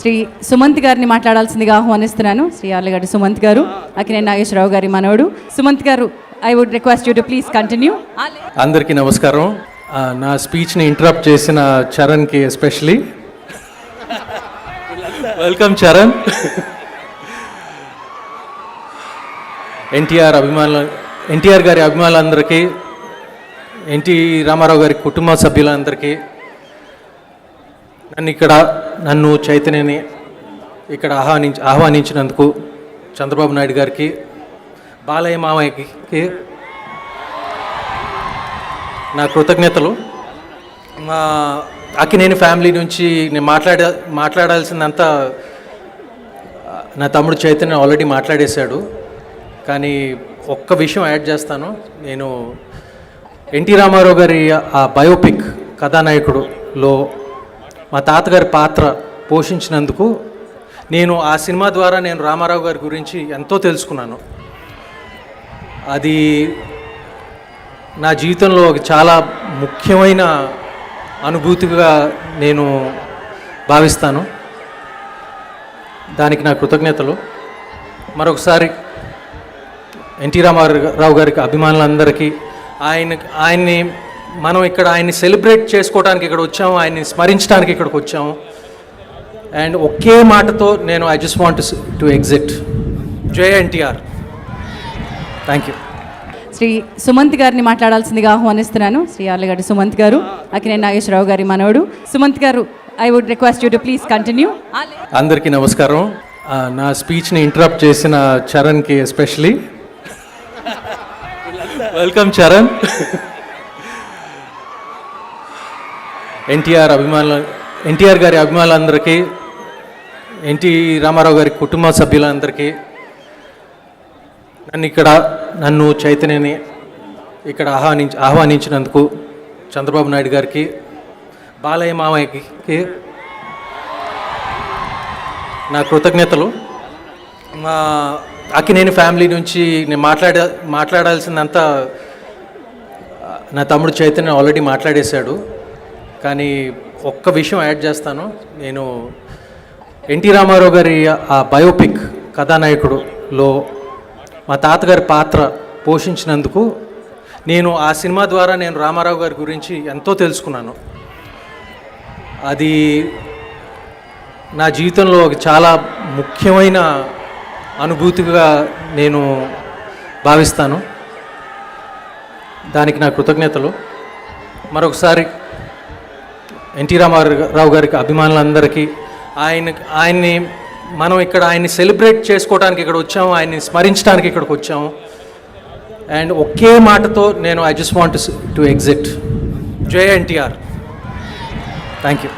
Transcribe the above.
శ్రీ సుమంత్ గారిని మాట్లాడాల్సిందిగా ఆహ్వానిస్తున్నాను. శ్రీ ఆర్లగడ్డ సుమంత్ గారు అకినే నాగేశ్వరరావు గారి మనవడు. Sumanth garu I would request you to please continue అందరికీ నమస్కారం. నా స్పీచ్ని ఇంటరప్ట్ చేసిన చరణ్కి ఎస్పెషలీ. వెల్కమ్ చరణ్. ఎన్టీఆర్ అభిమానులు ఎన్టీఆర్ గారి అభిమానులందరికీ ఎన్టీ రామారావు గారి కుటుంబ సభ్యులందరికీ నన్ను ఇక్కడ నన్ను చైతన్యని ఇక్కడ ఆహ్వానించి ఆహ్వానించినందుకు చంద్రబాబు నాయుడు గారికి బాలయ్య మామయ్యకి నా కృతజ్ఞతలు. మా అక్కినేని ఫ్యామిలీ నుంచి నేను మాట్లాడ మాట్లాడాల్సిందంతా నా తమ్ముడు చైతన్య ఆల్రెడీ మాట్లాడేశాడు. కానీ ఒక్క విషయం యాడ్ చేస్తాను. నేను ఎన్టీ రామారావు గారి ఆ బయోపిక్ కథానాయకుడులో మా తాతగారి పాత్ర పోషించినందుకు నేను ఆ సినిమా ద్వారా నేను రామారావు గారి గురించి ఎంతో తెలుసుకున్నాను. అది నా జీవితంలో ఒక చాలా ముఖ్యమైన అనుభూతిగా నేను భావిస్తాను. దానికి నా కృతజ్ఞతలు. మరొకసారి ఎన్టీ రామారావు గారికి అభిమానులందరికీ ఆయన ఆయన్ని మనం ఇక్కడ ఆయన్ని సెలబ్రేట్ చేసుకోవడానికి ఇక్కడ వచ్చాము ఆయన్ని స్మరించడానికి ఇక్కడికి వచ్చాము. అండ్ ఒకే మాటతో నేను I just want to exit జై NTR. Thank you Shri Sumanth గారిని మాట్లాడాల్సిందిగా ఆహ్వానిస్తున్నాను. శ్రీ ఆర్లగడ్డ సుమంత్ గారు అకినే నాగేశ్వరరావు గారి మనవడు. Sumanth garu I would request you to please continue అందరికీ నమస్కారం. నా స్పీచ్ని ఇంటరప్ట్ చేసిన చరణ్కి ఎస్పెషలీ. వెల్కమ్ చరణ్ ఎన్టీఆర్ అభిమానుల ఎన్టీఆర్ గారి అభిమానులందరికీ ఎన్టీ రామారావు గారి కుటుంబ సభ్యులందరికీ నన్ను ఇక్కడ నన్ను చైతన్యని ఇక్కడ ఆహ్వానించి ఆహ్వానించినందుకు చంద్రబాబు నాయుడు గారికి బాలయ్య మామయ్యకి నా కృతజ్ఞతలు. మా అక్కినేని ఫ్యామిలీ నుంచి నేను మాట్లాడ మాట్లాడాల్సిందంతా నా తమ్ముడు చైతన్య ఆల్రెడీ మాట్లాడేశాడు. కానీ ఒక్క విషయం యాడ్ చేస్తాను. నేను ఎన్టీ రామారావు గారి ఆ బయోపిక్ కథానాయకుడులో మా తాతగారి పాత్ర పోషించినందుకు నేను ఆ సినిమా ద్వారా నేను రామారావు గారి గురించి ఎంతో తెలుసుకున్నాను. అది నా జీవితంలో ఒక చాలా ముఖ్యమైన అనుభూతిగా నేను భావిస్తాను. దానికి నా కృతజ్ఞతలు. మరొకసారి ఎన్టీ రామారావు గారికి అభిమానులందరికీ ఆయన ఆయన్ని మనం ఇక్కడ ఆయన్ని సెలబ్రేట్ చేసుకోవడానికి ఇక్కడ వచ్చాము ఆయన్ని స్మరించడానికి ఇక్కడికి వచ్చాము. అండ్ ఒకే మాటతో నేను I just want to exit జై ఎన్టీఆర్. Thank you